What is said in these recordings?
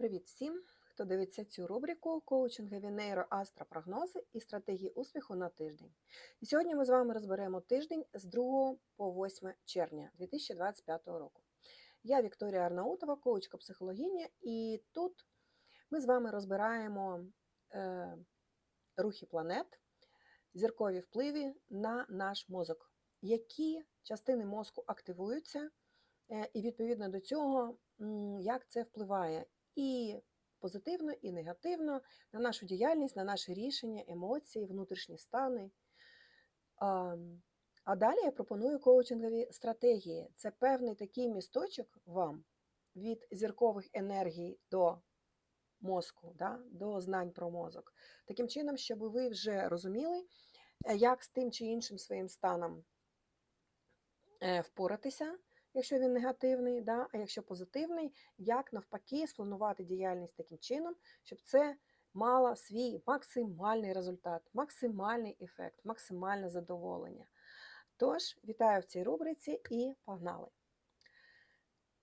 Привіт всім, хто дивиться цю рубрику коучингові нейроастропрогнози і стратегії успіху на тиждень. І сьогодні ми з вами розберемо тиждень з 2 по 8 червня 2025 року. Я Вікторія Арнаутова, коучка психологиня, і тут ми з вами розбираємо е, рухи планет, зіркові впливи на наш мозок, які частини мозку активуються, е, і відповідно до цього, як це впливає і позитивно, і негативно на нашу діяльність, на наші рішення, емоції, внутрішні стани. А, далі я пропоную коучингові стратегії. Це певний такий місточок вам від зіркових енергій до мозку, да, до знань про мозок. Таким чином, щоб ви вже розуміли, е, як з тим чи іншим своїм станом е, впоратися, якщо він негативний, да, а якщо позитивний, як навпаки спланувати діяльність таким чином, щоб це мало свій максимальний результат, максимальний ефект, максимальне задоволення. Тож, вітаю в цій рубриці і погнали.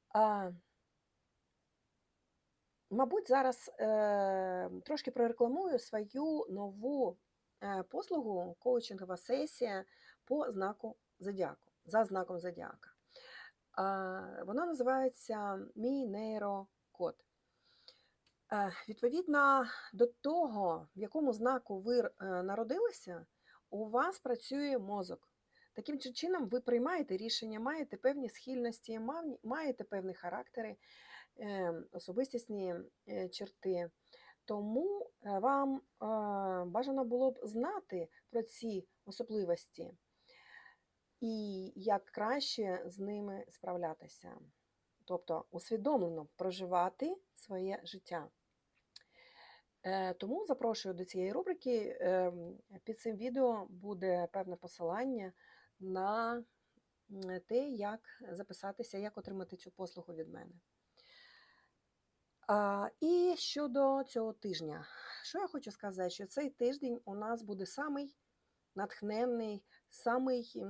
А, Мабуть, зараз е, трошки прорекламую свою нову е, послугу коучингова сесія по знаку Зодіаку, за знаком Зодіака. Е, вона називається Мій нейрокод. Е, відповідно до того, в якому знаку ви е, народилися, у вас працює мозок. Таким чином, ви приймаєте рішення, маєте певні схильності, маєте певні характери, особистісні черти. Тому вам бажано було б знати про ці особливості і як краще з ними справлятися. Тобто усвідомлено проживати своє життя. Е, Тому запрошую до цієї рубрики. Ем, Під цим відео буде певне посилання на те, як записатися, як отримати цю послугу від мене. І щодо цього тижня, що я хочу сказати, що цей тиждень у нас буде самий натхненний, самий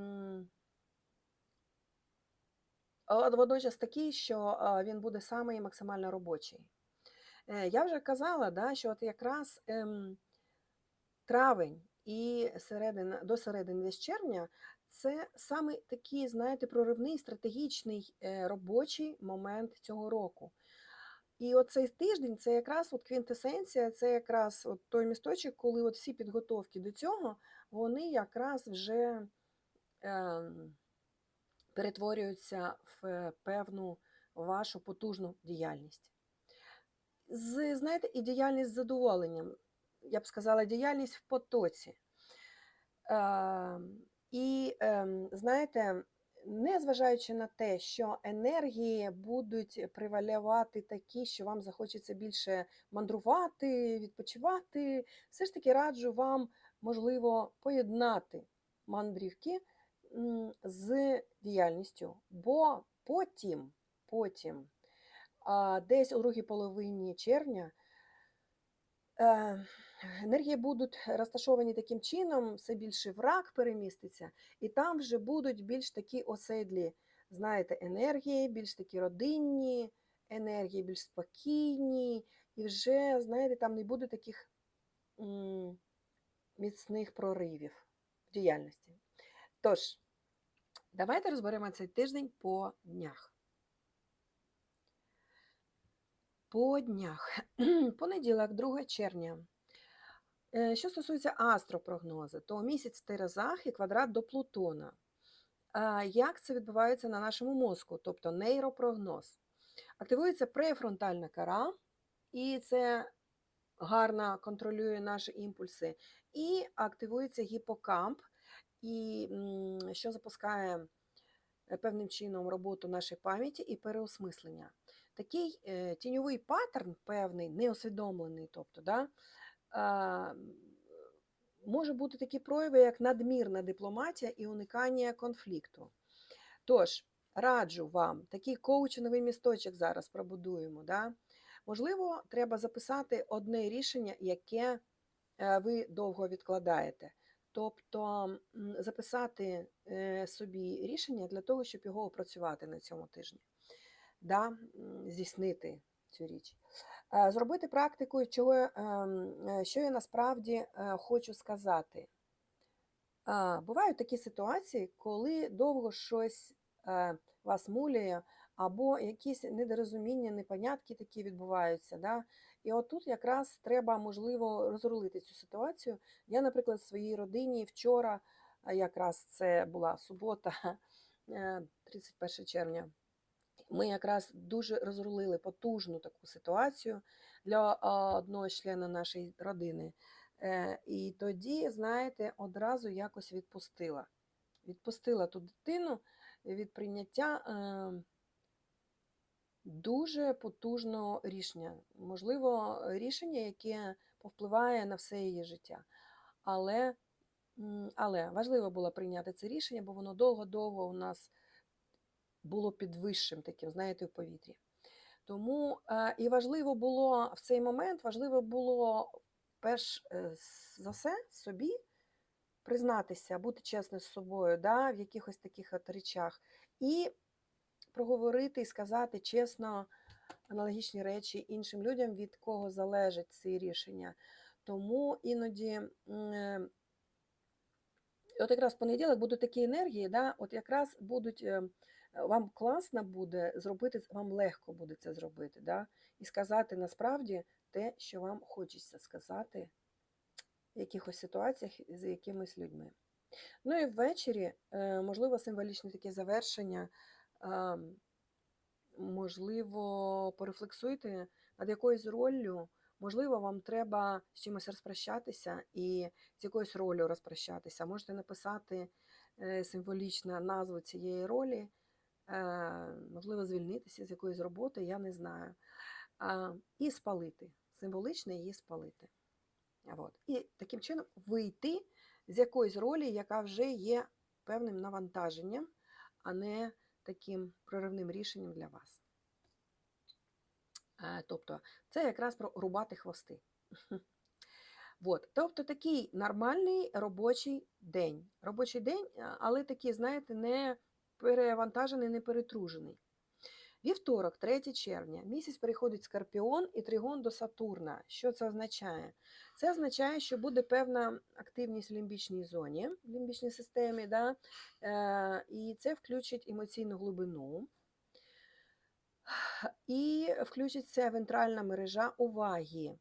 водночас такий, що він буде самий максимально робочий. Е, Я вже казала, да, що от якраз ем, травень і середина, до середини десь червня це саме такий, знаєте, проривний стратегічний е, робочий момент цього року. І оцей тиждень це якраз от квінтесенція, це якраз от той місточок, коли от всі підготовки до цього, вони якраз вже ем, перетворюються в е, певну вашу потужну діяльність. З, знаєте, і діяльність з задоволенням, я б сказала, діяльність в потоці. Е, і ем, знаєте, незважаючи на те, що енергії будуть привалювати такі, що вам захочеться більше мандрувати, відпочивати, все ж таки раджу вам, можливо, поєднати мандрівки з діяльністю, бо потім, потім, десь у другій половині червня. Е, Енергії будуть розташовані таким чином, все більше враг переміститься, і там вже будуть більш такі оседлі, знаєте, енергії, більш такі родинні, енергії більш спокійні, і вже, знаєте, там не буде таких міцних проривів в діяльності. Тож, давайте розберемо цей тиждень по днях. По днях. Понеділок, 2 червня. Е, Що стосується астропрогнозу, то місяць Терезах і квадрат до Плутона. Як це відбувається на нашому мозку, тобто нейропрогноз? Активується префронтальна кора, і це гарно контролює наші імпульси, і активується гіпокамп, і що запускає е, певним чином роботу нашої пам'яті і переосмислення. Такий е, тіньовий паттерн, певний, неусвідомлений, тобто, да, може бути такі прояви, як надмірна дипломатія і уникання конфлікту. Тож, раджу вам такий коучинговий місточок зараз пробудуємо. Да? Можливо, треба записати одне рішення, яке е, ви довго відкладаєте. Тобто записати е, собі рішення для того, щоб його опрацювати на цьому тижні, да? здійснити цю річ. Е, Зробити практику, чого, е, що я насправді е, хочу сказати. Бувають такі ситуації, коли довго щось вас муляє, або якісь недорозуміння, непонятки такі відбуваються. Да? І отут якраз треба, можливо, розрулити цю ситуацію. Я, наприклад, в своїй родині вчора, якраз це була субота, е, 31 червня, ми якраз дуже розрулили потужну таку ситуацію для одного члена нашої родини. Е, І тоді, знаєте, одразу якось відпустила. Відпустила ту дитину від прийняття е, дуже потужного рішення. Можливо, рішення, яке повпливає на все її життя. Але, але важливо було прийняти це рішення, бо воно довго-довго у нас було підвищим таким, знаєте, в повітрі. Тому е, і важливо було в цей момент, важливо було перш е, за все собі признатися, бути чесним з собою, да, в якихось таких от речах, і проговорити і сказати чесно аналогічні речі іншим людям, від кого залежать ці рішення. Тому іноді. е, От якраз в понеділок будуть такі енергії, да, от якраз будуть, вам класно буде зробити, вам легко буде це зробити, да, і сказати насправді те, що вам хочеться сказати в якихось ситуаціях з якимись людьми. Ну і ввечері, е, можливо, символічне таке завершення, можливо, порефлексуйте над якоюсь роллю, можливо, вам треба з чимось розпрощатися і з якоюсь ролью розпрощатися. Можете написати е, символічно назву цієї ролі, е, можливо, звільнитися з якоїсь роботи, я не знаю. І спалити. Символічно її спалити. От. І таким чином вийти з якоїсь ролі, яка вже є певним навантаженням, а не таким проривним рішенням для вас. Е, Тобто, це якраз про рубати хвости. От. Тобто такий нормальний робочий день. Робочий день, але такий, знаєте, не перевантажений, не перетружений. Вівторок, 3 червня, місяць переходить Скорпіон і тригон до Сатурна. Що це означає? Це означає, що буде певна активність в лімбічній зоні, в лімбічній системі, да? е, і це включить емоційну глибину. І включиться вентральна мережа уваги.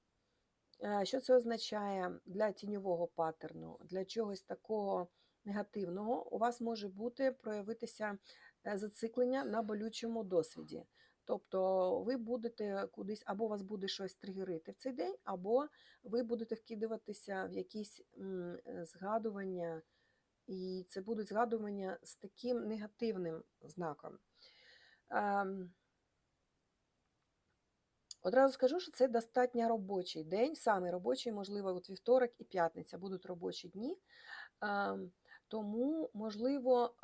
Е, Що це означає для тіньового паттерну, для чогось такого негативного? У вас може бути проявитися е, зациклення на болючому досвіді. Тобто ви будете кудись, або вас буде щось тригерити в цей день, або ви будете вкидуватися в якісь е, згадування, і це будуть згадування з таким негативним знаком. Ем, Одразу скажу, що це достатньо робочий день, саме робочий, можливо, от вівторок і п'ятниця будуть робочі дні. Тому, можливо,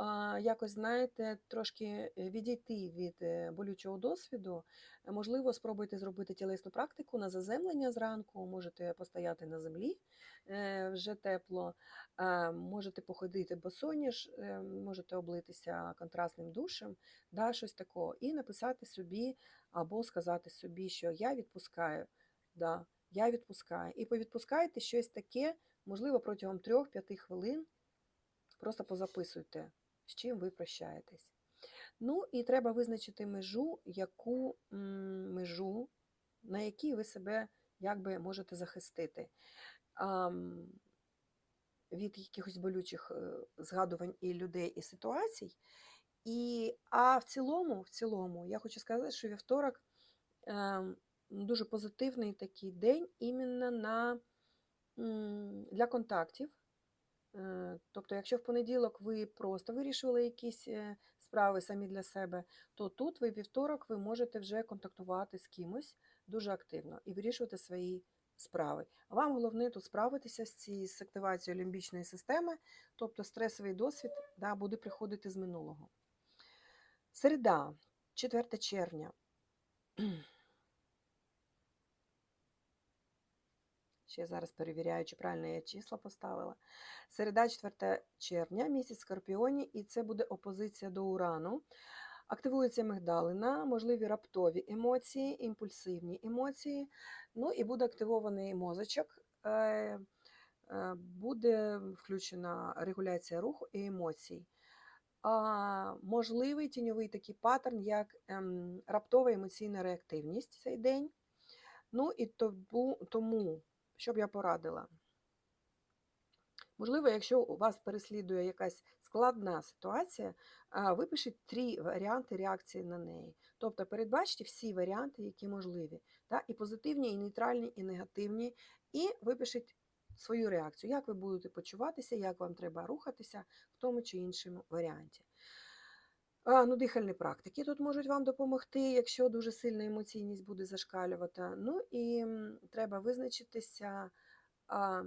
якось, знаєте, трошки е, відійти від е, болючого досвіду. Е, Можливо, спробуйте зробити тілесну практику на заземлення зранку, можете постояти на землі, вже тепло, можете походити босоніж, можете облитися контрастним душем, да, щось такого, і написати собі або сказати собі, що я відпускаю, да, я відпускаю. І повідпускайте щось таке, можливо, протягом 3-5 хвилин. Просто позаписуйте, з чим ви прощаєтесь. Ну і треба визначити межу, яку межу, на якій ви себе якби можете захистити. Ам, від якихось болючих е, згадувань і людей, і ситуацій. І, а в цілому, в цілому, я хочу сказати, що вівторок ем, дуже позитивний такий день іменно на, для контактів. Е, Тобто, якщо в понеділок ви просто вирішили якісь е, справи самі для себе, то тут ви вівторок ви можете вже контактувати з кимось дуже активно і вирішувати свої справи. Вам головне тут справитися з цією з активацією лімбічної системи, тобто стресовий досвід да, буде приходити з минулого. Середа, 4 червня. Ще зараз перевіряю, чи правильно я числа поставила. Середа, 4 червня, місяць Скорпіоні, і це буде опозиція до Урану. Активується мигдалина, можливі раптові емоції, імпульсивні емоції. Ну і буде активований мозочок, е, е, буде включена регуляція руху і емоцій. А, можливий тіньовий такий паттерн, як ем, раптова емоційна реактивність цей день. Ну і тому, що б я порадила. Можливо, якщо у вас переслідує якась складна ситуація, випишіть три варіанти реакції на неї. Тобто передбачте всі варіанти, які можливі, та, і позитивні, і нейтральні, і негативні, і випишіть свою реакцію, як ви будете почуватися, як вам треба рухатися в тому чи іншому варіанті. А, ну, Дихальні практики тут можуть вам допомогти, якщо дуже сильна емоційність буде зашкалювати. Ну і треба визначитися, а,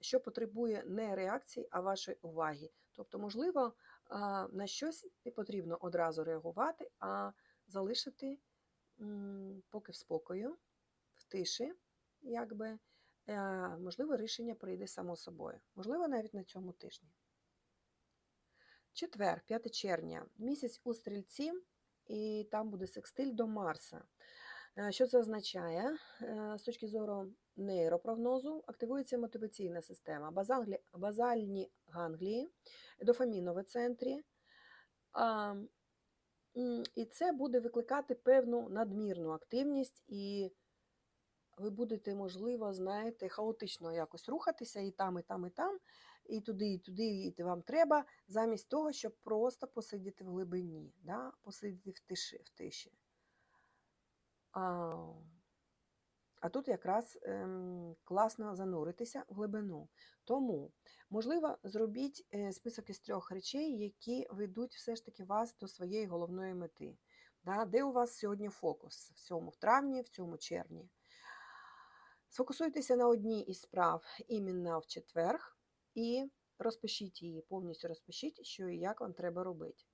що потребує не реакції, а вашої уваги. Тобто, можливо, а, на щось не потрібно одразу реагувати, а залишити поки в спокою, в тиші, якби. Е, Можливо, рішення прийде само собою. Можливо, навіть на цьому тижні. Четвер, 5 червня, місяць у стрільці, і там буде секстиль до Марса. Е, Що це означає? Е, З точки зору нейропрогнозу активується мотиваційна система, базаль- базальні ганглії, дофамінові центрі. І це буде викликати певну надмірну активність, і ви будете, можливо, знаєте, хаотично якось рухатися і там, і там, і там, і туди, і туди, і вам треба, замість того, щоб просто посидіти в глибині, да? посидіти в тиші. В тиші. А, а тут якраз ем, класно зануритися в глибину. Тому, можливо, зробіть е, список із трьох речей, які ведуть все ж таки вас до своєї головної мети. Да? Де у вас сьогодні фокус? В цьому в травні, в цьому червні. Сфокусуйтеся на одній із справ іменно в четверг і розпишіть її, повністю розпишіть, що і як вам треба робити.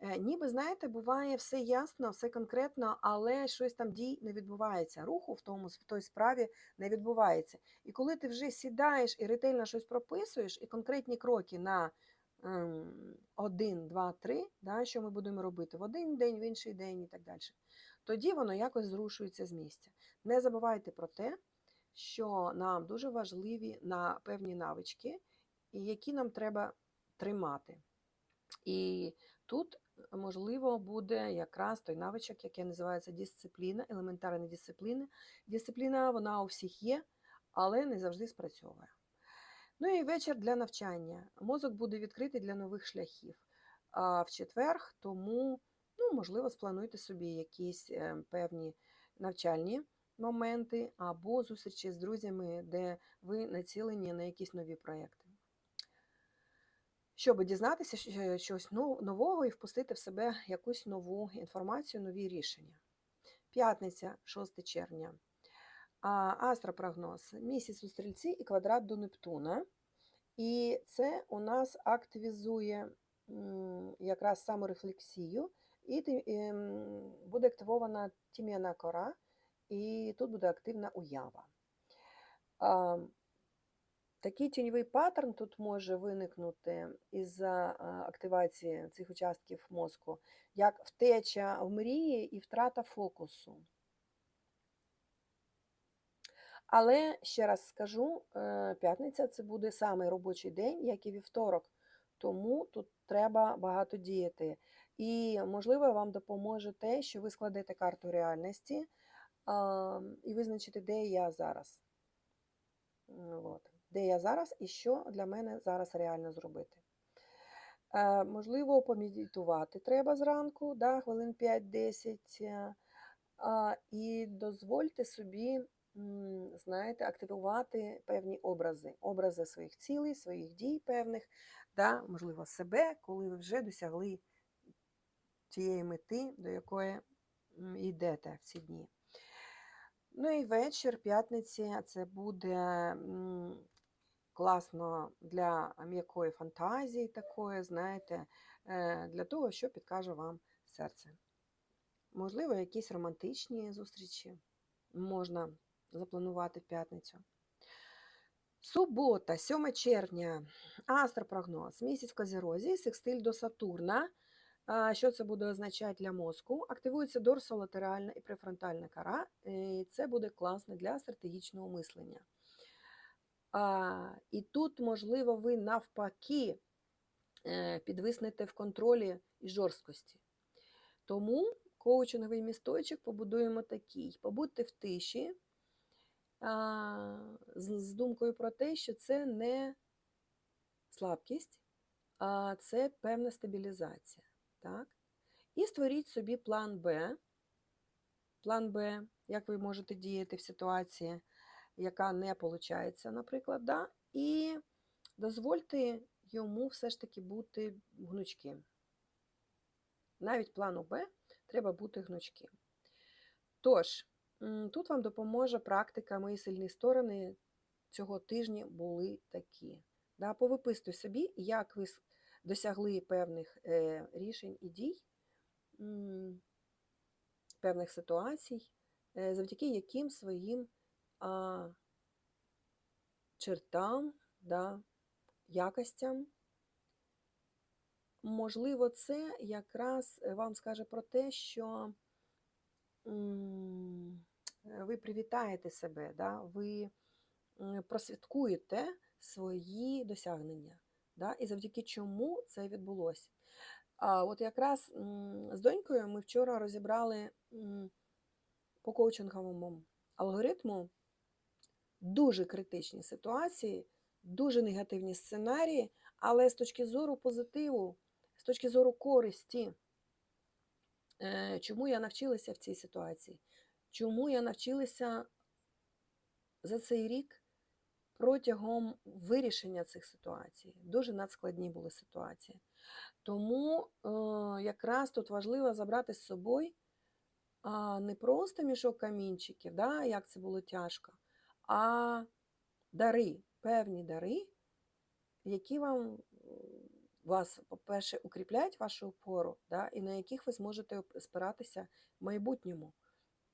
Е, Ніби, знаєте, буває все ясно, все конкретно, але щось там дій не відбувається. Руху в тому в той справі не відбувається. І коли ти вже сідаєш і ретельно щось прописуєш, і конкретні кроки на ем, один, два, три, да, що ми будемо робити в один день, в інший день і так далі, тоді воно якось зрушується з місця. Не забувайте про те, що нам дуже важливі на певні навички, які нам треба тримати. І тут, можливо, буде якраз той навичок, який називається дисципліна, елементарна дисципліна. Дисципліна вона у всіх є, але не завжди спрацьовує. Ну і вечір для навчання. Мозок буде відкритий для нових шляхів. А в четверг, тому, ну, можливо, сплануйте собі якісь е, певні навчальні моменти або зустрічі з друзями, де ви націлені на якісь нові проекти. Щоб дізнатися щось нового і впустити в себе якусь нову інформацію, нові рішення. П'ятниця, 6 червня. Астропрогноз. Місяць у стрільці і квадрат до Нептуна. І це у нас активізує якраз саморефлексію, і ем, буде активована тім'яна кора, і тут буде активна уява. Такий тіньовий паттерн тут може виникнути із-за активації цих участків мозку, як втеча в мрії і втрата фокусу. Але ще раз скажу, е, п'ятниця це буде самий робочий день, як і вівторок. Тому тут треба багато діяти. І, можливо, вам допоможе те, що ви складете карту реальності і визначите, де я зараз. От. Де я зараз і що для мене зараз реально зробити. Е, можливо, помедитувати треба зранку, да, хвилин 5-10. е, І дозвольте собі, знаєте, активувати певні образи, образи своїх цілей, своїх дій певних, да, можливо, себе, коли ви вже досягли тієї мети, до якої йдете в ці дні. Ну і вечір, п'ятниці, це буде класно для м'якої фантазії такої, знаєте, е, для того, що підкаже вам серце. Можливо, якісь романтичні зустрічі можна запланувати в п'ятницю. Субота, 7 червня, астропрогноз, місяць в Козірозі, секстиль до Сатурна. Що це буде означати для мозку? Активується дорсолатеральна і префронтальна кора, і це буде класно для стратегічного мислення. А, І тут, можливо, ви навпаки е, підвиснете в контролі і жорсткості. Тому коучинговий місточок побудуємо такий: побудьте в тиші а, з, з думкою про те, що це не слабкість, а це певна стабілізація. Так? І створіть собі план Б. План Б, як ви можете діяти в ситуації, яка не виходить, наприклад, да? і дозвольте йому все ж таки бути гнучким. Навіть плану Б треба бути гнучким. Тож, тут вам допоможе практика мої сильні сторони цього тижня були такі. Да? Повиписуйте собі, як ви досягли певних е, рішень і дій, певних ситуацій, е, завдяки яким своїм а, чертам, да, якостям. Можливо, це якраз вам скаже про те, що ви привітаєте себе, да, ви просвяткуєте свої досягнення, да, і завдяки чому це відбулося. А от якраз з донькою ми вчора розібрали по коучинговому алгоритму дуже критичні ситуації, дуже негативні сценарії, але з точки зору позитиву, з точки зору користі, е, чому я навчилася в цій ситуації? Чому я навчилася за цей рік протягом вирішення цих ситуацій? Дуже надскладні були ситуації. Тому е, якраз тут важливо забрати з собою не просто мішок камінчиків, да, як це було тяжко, а дари, певні дари, які вам вас, по-перше, укріпляють вашу опору, да, і на яких ви зможете спиратися в майбутньому.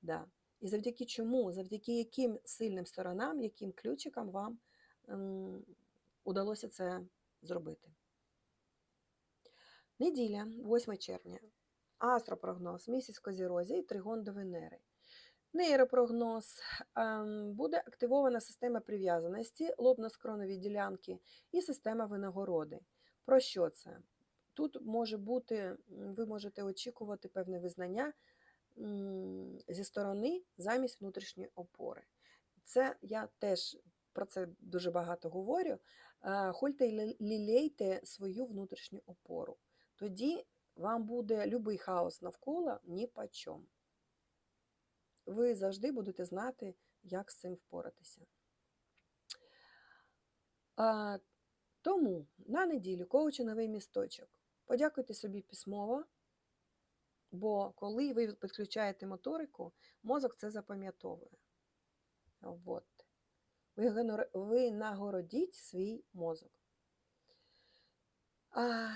Да. І завдяки чому, завдяки яким сильним сторонам, яким ключикам вам удалося це зробити. Неділя, 8 червня. Астропрогноз, місяць Козірозі і тригон до Венери. Нейропрогноз буде активована система прив'язаності, лобно-скронові ділянки і система винагороди. Про що це? Тут може бути, ви можете очікувати певне визнання зі сторони замість внутрішньої опори. Це я теж про це дуже багато говорю. Е, хольте і лілейте свою внутрішню опору. Тоді вам буде любий хаос навколо ні по чому. Ви завжди будете знати, як з цим впоратися. А, Тому на неділю коучинговий місточок. Подякуйте собі письмово, бо коли ви підключаєте моторику, мозок це запам'ятовує. От. Ви, ви нагородіть свій мозок. А,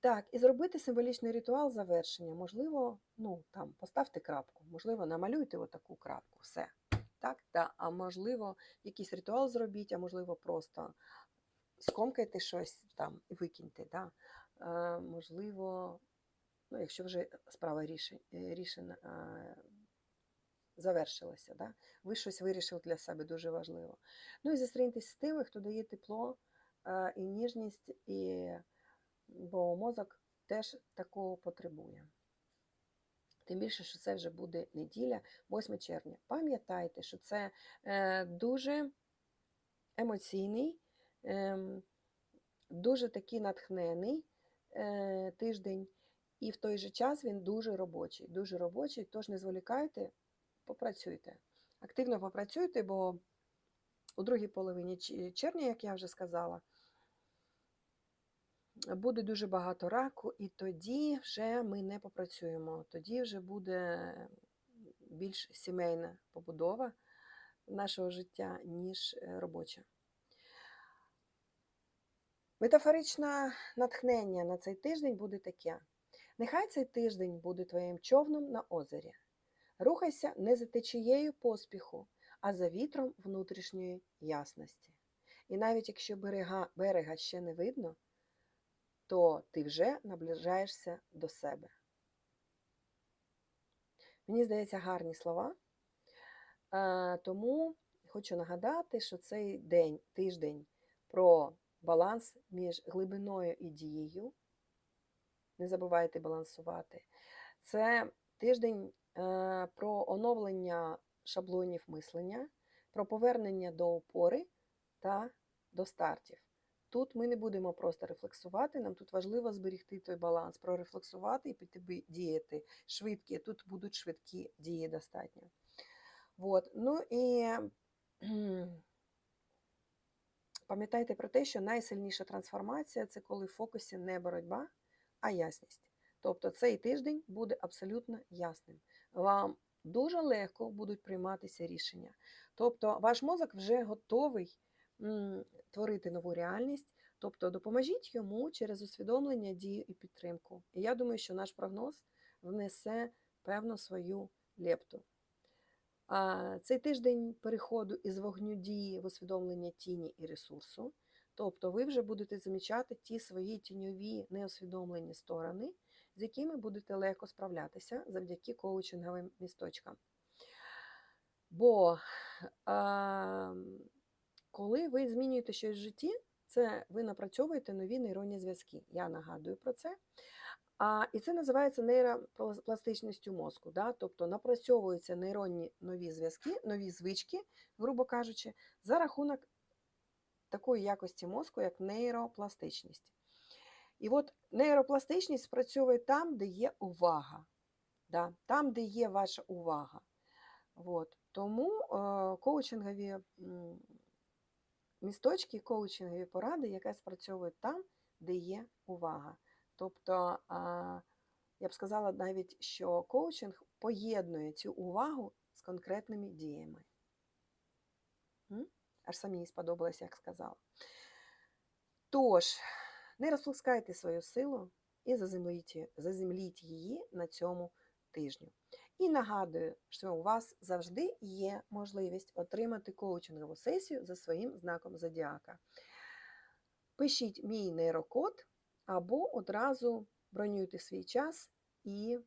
Так, і зробити символічний ритуал завершення. Можливо, ну, там, поставте крапку, можливо, намалюйте отаку крапку, все. Так, да. А можливо, якийсь ритуал зробіть, а можливо, просто скомкайте щось там і викиньте. Да? А, можливо, ну, якщо вже справа рішень, рішень завершилася, да? ви щось вирішили для себе дуже важливо. Ну і зустріньтесь з тими, хто дає тепло і ніжність, і бо мозок теж такого потребує. Тим більше, що це вже буде неділя, 8 червня. Пам'ятайте, що це е, дуже емоційний, ем, дуже такий натхнений е, тиждень, і в той же час він дуже робочий. Дуже робочий, тож не зволікайте, попрацюйте. Активно попрацюйте, бо у другій половині червня, як я вже сказала, буде дуже багато раку, і тоді вже ми не попрацюємо. Тоді вже буде більш сімейна побудова нашого життя, ніж е, робоча. Метафоричне натхнення на цей тиждень буде таке. Нехай цей тиждень буде твоїм човном на озері. Рухайся не за течією поспіху, а за вітром внутрішньої ясності. І навіть якщо берега, берега ще не видно, то ти вже наближаєшся до себе. Мені здається, гарні слова. Тому хочу нагадати, що цей день, тиждень про баланс між глибиною і дією. Не забувайте балансувати. Це тиждень е, про оновлення шаблонів мислення, про повернення до опори та до стартів. Тут ми не будемо просто рефлексувати, нам тут важливо зберегти той баланс, прорефлексувати і піти діяти швидкі. Тут будуть швидкі дії достатньо. Вот. Ну і пам'ятайте про те, що найсильніша трансформація це коли в фокусі не боротьба, а ясність. Тобто цей тиждень буде абсолютно ясним. Вам дуже легко будуть прийматися рішення. Тобто ваш мозок вже готовий творити нову реальність. Тобто допоможіть йому через усвідомлення, дію і підтримку. І я думаю, що наш прогноз внесе певно свою лепту. Цей тиждень переходу із вогню дії в усвідомлення тіні і ресурсу. Тобто ви вже будете замічати ті свої тіньові неосвідомлені сторони, з якими будете легко справлятися завдяки коучинговим місточкам. Бо а, коли ви змінюєте щось в житті, це ви напрацьовуєте нові нейронні зв'язки. Я нагадую про це. А, і це називається нейропластичністю мозку. Да? Тобто напрацьовуються нейронні нові зв'язки, нові звички, грубо кажучи, за рахунок такої якості мозку, як нейропластичність. І от нейропластичність спрацьовує там, де є увага. Да? Там, де є ваша увага. От. Тому е, коучингові місточки, коучингові поради, яка спрацьовують там, де є увага. Тобто, я б сказала навіть, що коучинг поєднує цю увагу з конкретними діями. Аж самі сподобалось, як сказала. Тож, не розпускайте свою силу і заземліть, заземліть її на цьому тижню. І нагадую, що у вас завжди є можливість отримати коучингову сесію за своїм знаком зодіака. Пишіть мій нейрокод або одразу бронюйте свій час, і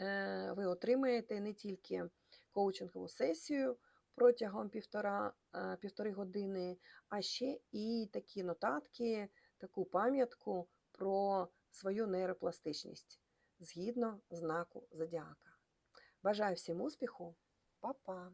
е, ви отримаєте не тільки коучингову сесію протягом півтора, е, півтори години, а ще і такі нотатки, таку пам'ятку про свою нейропластичність згідно знаку зодіака. Бажаю всім успіху, Па-па!